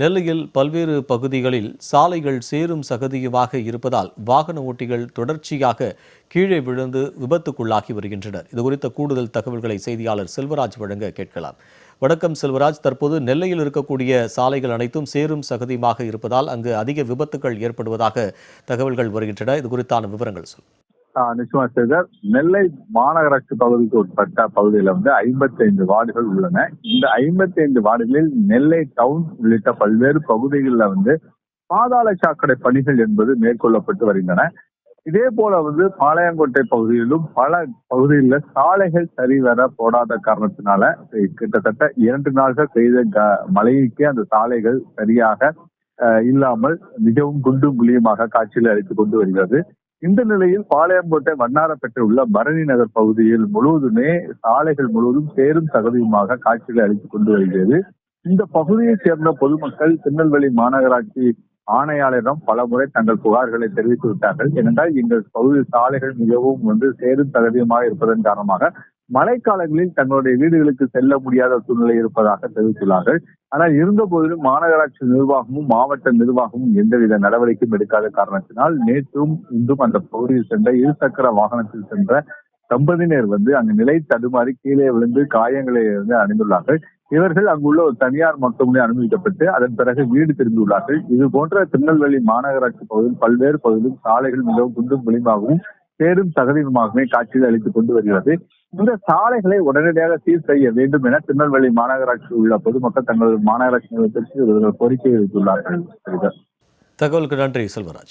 நெல்லையில் பல்வேறு பகுதிகளில் சாலைகள் சேரும் சகதியுமாக இருப்பதால் வாகன ஓட்டிகள் தொடர்ச்சியாக கீழே விழுந்து விபத்துக்குள்ளாகி வருகின்றனர். இது குறித்த கூடுதல் தகவல்களை செய்தியாளர் செல்வராஜ் வழங்க கேட்கலாம். வணக்கம் செல்வராஜ். தற்போது நெல்லையில் இருக்கக்கூடிய சாலைகள் அனைத்தும் சேரும் சகதியுமாக இருப்பதால் அங்கு அதிக விபத்துகள் ஏற்படுவதாக தகவல்கள் வருகின்றன. இது குறித்தான விவரங்கள் சொல். நிச்சயமா சேகர் நெல்லை மாநகராட்சி பகுதிக்கு உட்பட்ட பகுதியில வந்து 55 வார்டுகள் உள்ளன. இந்த 55 வார்டுகளில் நெல்லை டவுன் உள்ளிட்ட பல்வேறு பகுதிகளில் வந்து பாதாள சாக்கடை பணிகள் என்பது மேற்கொள்ளப்பட்டு வருகின்றன. இதே போல வந்து பாளையங்கோட்டை பகுதியிலும் பல பகுதிகளில் சாலைகள் சரிவர போடாத காரணத்தினால கிட்டத்தட்ட இரண்டு நாள்கள் பெய்த க- மழைக்கு அந்த சாலைகள் சரியாக ஆஹ் இல்லாமல் மிகவும் குண்டும் குழியுமாக காட்சியில் அழைத்து கொண்டு வருகிறது. இந்த நிலையில் பாளையங்கோட்டை வண்ணாரப்பேட்டை உள்ள பரணி நகர் பகுதியில் முழுவதுமே சாலைகள் முழுவதும் சேரும் சகதியுமாக காட்சிகளை அளித்துக் கொண்டு வருகிறது. இந்த பகுதியைச் சேர்ந்த பொதுமக்கள் திருநெல்வேலி மாநகராட்சி ஆணையாளரிடம் பல முறை தங்கள் புகார்களை தெரிவித்து விட்டார்கள். ஏனென்றால் எங்கள் பகுதி சாலைகள் மிகவும் வந்து சேரும் சகதியுமாக இருப்பதன் காரணமாக மழைக்காலங்களில் தங்களுடைய வீடுகளுக்கு செல்ல முடியாத சூழ்நிலை இருப்பதாக தெரிவித்துள்ளார்கள். ஆனால் இருந்த போதிலும் மாநகராட்சி நிர்வாகமும் மாவட்ட நிர்வாகமும் எந்தவித நடவடிக்கையும் எடுக்காத காரணத்தினால் நேற்றும் இன்றும் அந்த பகுதியில் சென்ற இருசக்கர வாகனத்தில் சென்ற தம்பதியினர் வந்து அங்கு நிலை தடுமாறி கீழே விழுந்து காயங்களை இருந்து அடைந்துள்ளார்கள். இவர்கள் அங்குள்ள ஒரு தனியார் மருத்துவமனை அனுமதிக்கப்பட்டு அதன் பிறகு வீடு திரும்பியுள்ளார்கள். இது போன்ற திருநெல்வேலி மாநகராட்சி பகுதியில் பல்வேறு பகுதிகளில் சாலைகள் மிகவும் குண்டும் குழிமாகவும் சேரும் சகதியுமாகவே காட்சிகள் அளித்துக் கொண்டு வருகிறது. இந்த சாலைகளை உடனடியாக சீர் செய்ய வேண்டும் என திருநெல்வேலி மாநகராட்சியில் உள்ள பொதுமக்கள் தங்கள் மாநகராட்சி நிலையத்திற்கு கோரிக்கை விடுத்துள்ளார்கள். தகவலுக்கு நன்றி செல்வராஜ்.